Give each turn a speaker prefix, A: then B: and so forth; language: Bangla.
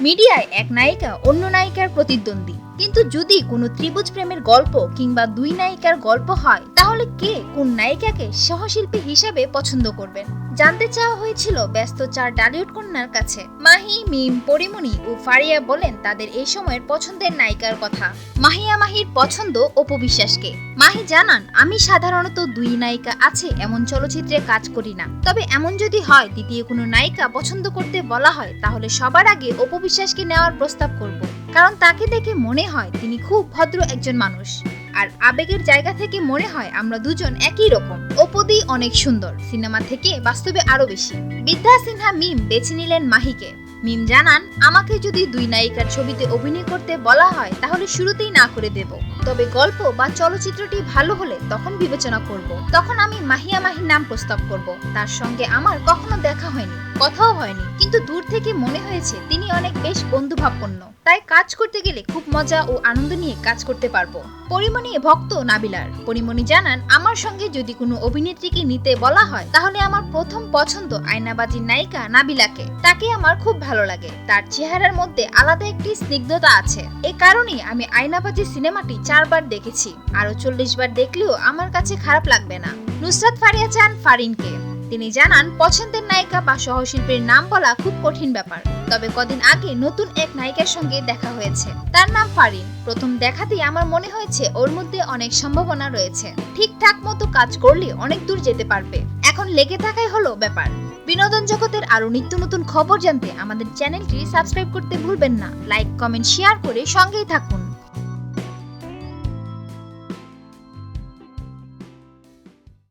A: মিডিয়ায় এক নায়িকা অন্য নায়িকার প্রতিদ্বন্দ্বী। কিন্তু যদি কোনো ত্রিভুজ প্রেমের গল্প কিংবা দুই নায়িকার গল্প হয়, তাহলে কে কোন নায়িকাকে সহশিল্পী হিসাবে পছন্দ করবেন? জানতে চাওয়া হয়েছিল ব্যস্ত চার ডালিউড কন্যার কাছে। মাহি, মিম, পরিমণি ও ফারিয়া বলেন তাদের এই সময়ের পছন্দের নায়িকার কথা। মাহিয়া মাহির পছন্দ অপু বিশ্বাসকে। মাহি জানান, আমি সাধারণত দুই নায়িকা আছে, এমন চলচ্চিত্রে কাজ করি না। তবে এমন যদি হয়, দ্বিতীয় কোনো নায়িকা পছন্দ করতে বলা হয়, তাহলে সবার আগে অপু বিশ্বাসকে নেওয়ার প্রস্তাব করব। কারণ তাকে দেখে মনে হয় তিনি খুব ভদ্র একজন মানুষ। আর আবেগের জায়গা থেকে মনে হয় আমরা দুজন একই রকম। অপদি অনেক সুন্দর। সিনেমা থেকে বাস্তবে আরও বেশি। বিদ্যা সিনহা মিম বেছে নিলেন মাহিকে। মিম জানান, আমাকে যদি দুই নায়িকার ছবিতে অভিনয় করতে বলা হয়, তাহলে শুরুতেই না করে দেব। তবে গল্প বা চলচ্চিত্রটি ভালো হলে তখন বিবেচনা করব। তখন আমি মাহিয়া মাহির নাম প্রস্তাব করব। তার সঙ্গে আমার কখনো দেখা হয়নি। কথাও হয়নি। কিন্তু দূর থেকে মনে হয়েছে, তিনি অনেক বেশ বন্ধুভাবপন্ন তাই কাজ করতে গেলে খুব মজা ও আনন্দ নিয়ে কাজ করতে পারব। পরিমণি ভক্ত নাবিলার। পরিমণি জানান, আমার সঙ্গে যদি কোনো অভিনেত্রীকে নিতে বলা হয়, তাহলে আমার প্রথম পছন্দ আয়নাবাজির নায়িকা নাবিলাকে। তাকে আমার খুব ভালো লাগে। তার চেহারার মধ্যে আলাদা একটি স্নিগ্ধতা আছে। এ কারণেই আমি আয়নাবাজি সিনেমাটি চারবার দেখেছি। আরও চল্লিশ বার দেখলেও আমার কাছে খারাপ লাগবে না। নুসরাত ফারিয়া চান ফারিনকে। তিনি জানান, পছন্দের নায়িকা বা সহশিল্পীর নাম বলা খুব কঠিন ব্যাপার। তবে কদিন আগে নতুন এক নায়িকার সঙ্গে দেখা হয়েছে। তার নাম ফারিন। প্রথম দেখাতেই আমার মনে হয়েছে ওর মধ্যে অনেক সম্ভাবনা রয়েছে। ঠিকঠাক মতো কাজ করলে অনেক দূর যেতে পারবে। এখন লেগে থাকাই হলো ব্যাপার। বিনোদন জগতের আরও নিত্য নতুন খবর জানতে আমাদের চ্যানেলটি সাবস্ক্রাইব করতে ভুলবেন না। লাইক, কমেন্ট, শেয়ার করে সঙ্গেই থাকুন।